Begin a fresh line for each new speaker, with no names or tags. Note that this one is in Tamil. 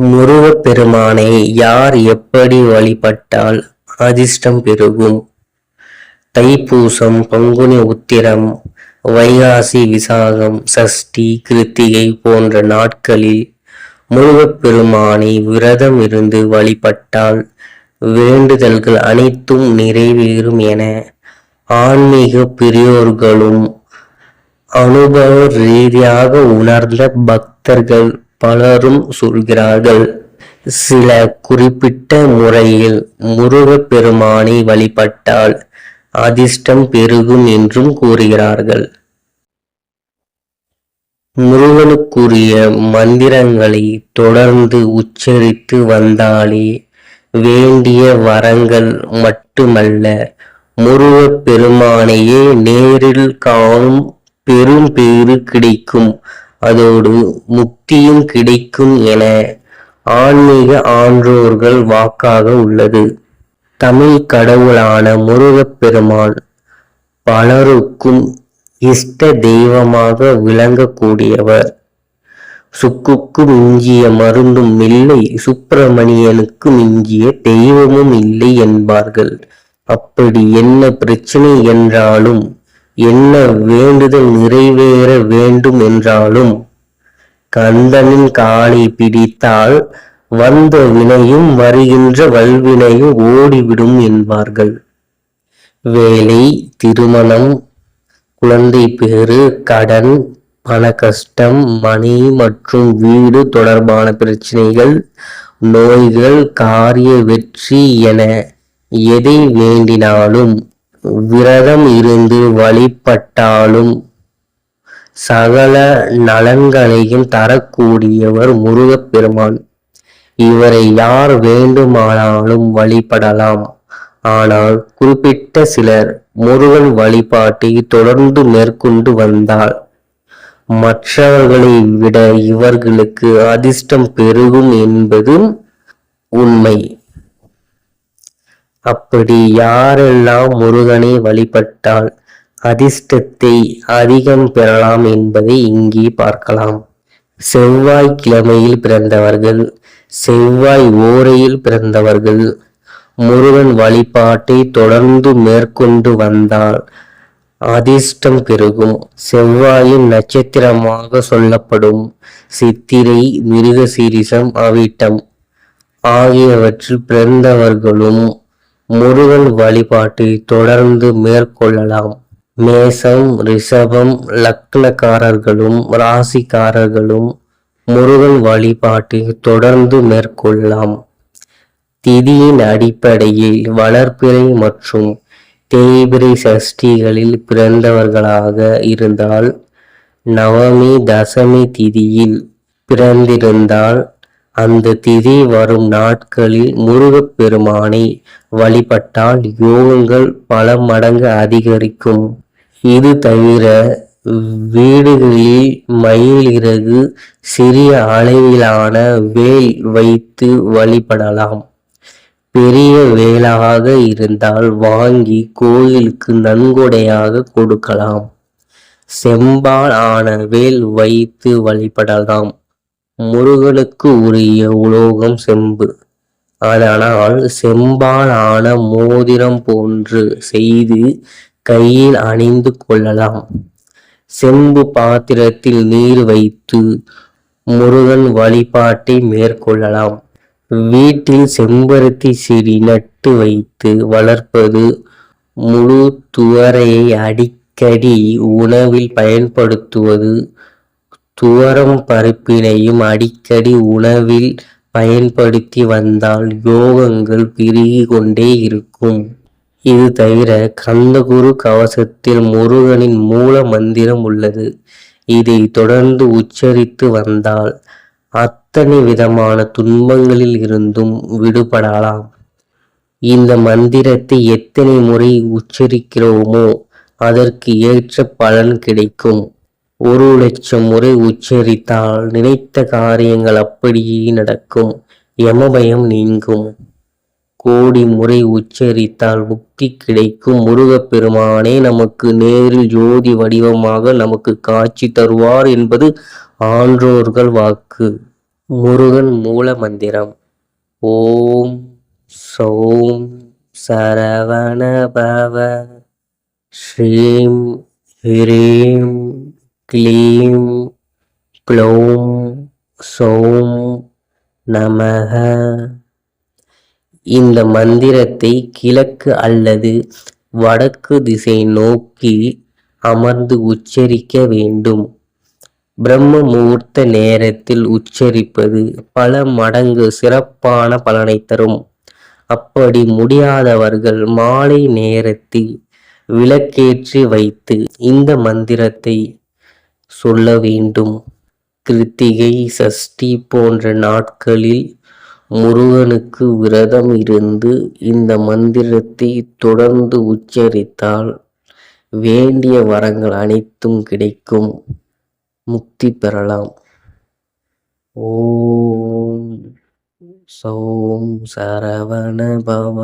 முருகப்பெருமானை யார் எப்படி வழிபட்டால் அதிர்ஷ்டம் பெருகும்? தைப்பூசம் பங்குனி உத்திரம் வைகாசி விசாகம் சஷ்டி கிருத்திகை போன்ற நாட்களில் முருகப்பெருமானை விரதம் இருந்து வழிபட்டால் வேண்டுதல்கள் அனைத்தும் நிறைவேறும் என ஆன்மீக பெரியோர்களும் அனுபவ ரீதியாக உணர்ந்த பக்தர்கள் பலரும் சொல்கிறார்கள் சில குறிப்பிட்ட முறையில் முருகப்பெருமானை வழிபட்டால் அதிர்ஷ்டம் பெருகும் என்றும் கூறுகிறார்கள். முருகனுக்குரிய மந்திரங்களை தொடர்ந்து உச்சரித்து வந்தாலே வேண்டிய வரங்கள் மட்டுமல்ல முருகப் பெருமானையே நேரில் காணும் பெரும் பேறு கிடைக்கும். அதோடு முக்தியும் கிடைக்கும் என ஆன்மீக ஆன்றோர்கள் வாக்காக உள்ளது. தமிழ் கடவுளான முருகப்பெருமான் பலருக்கும் இஷ்ட தெய்வமாக விளங்கக்கூடியவர். சுக்குக்கு மிஞ்சிய மருந்தும் இல்லை சுப்பிரமணியனுக்கு மிஞ்சிய தெய்வமும் இல்லை என்பார்கள். அப்படி என்ன பிரச்சனை என்றாலும் என்ன வேண்டுதல் நிறைவேற வேண்டும் என்றாலும் கந்தனின் காலை பிடித்தால் வந்த வினையும் வருகின்ற வல்வினையும் ஓடிவிடும் என்பார்கள். வேலை திருமணம் குழந்தை பேறு கடன் பண கஷ்டம் மணி மற்றும் வீடு தொடர்பான பிரச்சனைகள் நோய்கள் காரிய வெற்றி என எதை வேண்டினாலும் விரதம் இருந்து வழிபட்டாலும் சகல நலன்களையும் தரக்கூடியவர் முருகப்பெருமான். இவரை யார் வேண்டுமானாலும் வழிபடலாம். ஆனால் குறிப்பிட்ட சிலர் முருகன் வழிபாட்டை தொடர்ந்து மேற்கொண்டு வந்தால் மற்றவர்களை விட இவர்களுக்கு அதிர்ஷ்டம் பெருகும் என்பதும் உண்மை. அப்படி யாரெல்லாம் முருகனை வழிபட்டால் அதிர்ஷ்டத்தை அதிகம் பெறலாம் என்பதை இங்கே பார்க்கலாம். செவ்வாய் கிழமையில் பிறந்தவர்கள் செவ்வாய் ஓரையில் பிறந்தவர்கள் முருகன் வழிபாட்டை தொடர்ந்து மேற்கொண்டு வந்தால் அதிர்ஷ்டம் பெருகும். செவ்வாயின் நட்சத்திரமாக சொல்லப்படும் சித்திரை மிருகசீரிசம் அவிட்டம் ஆகியவற்றில் பிறந்தவர்களும் முருகன் வழிபாட்டை தொடர்ந்து மேற்கொள்ளலாம். மேசம் ரிஷபம் லக்னக்காரர்களும் ராசிக்காரர்களும் முருகன் வழிபாட்டை தொடர்ந்து மேற்கொள்ளலாம். திதியின் அடிப்படையில் வளர்ப்பிறை மற்றும் தேய்பிரை சஷ்டிகளில் பிறந்தவர்களாக இருந்தால் நவமி தசமி திதியில் பிறந்திருந்தால் அந்த திதி வரும் நாட்களில் முருகப்பெருமானை வழிபட்டால் யோகங்கள் பல மடங்கு அதிகரிக்கும். இது தவிர வீடுகளில் மயில் இறகு சிறிய அளவிலான வேல் வைத்து வழிபடலாம். பெரிய வேலாக இருந்தால் வாங்கி கோயிலுக்கு நன்கொடையாக கொடுக்கலாம். செம்பால் ஆன வேல் வைத்து வழிபடலாம். முருகனுக்கு உரிய உலோகம் செம்பு. அதனால் செம்பால் ஆன மோதிரம் போன்று செய்து கையில் அணிந்து கொள்ளலாம். செம்பு பாத்திரத்தில் நீர் வைத்து முருகன் வழிபாட்டை மேற்கொள்ளலாம். வீட்டில் செம்பருத்தி செடி நட்டு வைத்து வளர்ப்பது முழு துவரையை அடிக்கடி உணவில் பயன்படுத்துவது துவரம் பருப்பினையும் அடிக்கடி உணவில் பயன்படுத்தி வந்தால் யோகங்கள் பெருகி கொண்டே இருக்கும். இது தவிர கந்தகுரு கவசத்தில் முருகனின் மூல மந்திரம் உள்ளது. இதை தொடர்ந்து உச்சரித்து வந்தால் அத்தனை விதமான துன்பங்களில் இருந்தும் விடுபடலாம். இந்த மந்திரத்தை எத்தனை முறை உச்சரிக்கிறோமோ அதற்கு ஏற்ற பலன் கிடைக்கும். ஒரு லட்சம் முறை உச்சரித்தால் நினைத்த காரியங்கள் அப்படியே நடக்கும். யமபயம் நீங்கும். கோடி முறை உச்சரித்தால் முக்தி கிடைக்கும். முருகப்பெருமானே நமக்கு நேரில் ஜோதி வடிவமாக நமக்கு காட்சி தருவார் என்பது ஆன்றோர்கள் வாக்கு. முருகன் மூல மந்திரம். ஓம் சோம் சரவண பவ ஸ்ரீம் ஹிரீம் க்ளீம் க்ளோம் சோம் நமக இந்த மந்திரத்தை கிழக்கு அல்லது வடக்கு திசை நோக்கி அமர்ந்து உச்சரிக்க வேண்டும். பிரம்ம முகூர்த்த நேரத்தில் உச்சரிப்பது பல மடங்கு சிறப்பான பலனை தரும். அப்படி முடியாதவர்கள் மாலை நேரத்தில் விளக்கேற்றி வைத்து இந்த மந்திரத்தை சொல்ல வேண்டும். கிருத்திகை சஷ்டி போன்ற நாட்களில் முருகனுக்கு விரதம் இருந்து இந்த மந்திரத்தை தொடர்ந்து உச்சரித்தால் வேண்டிய வரங்கள் அனைத்தும் கிடைக்கும். முக்தி பெறலாம். ஓம் சௌம் சரவண பவ.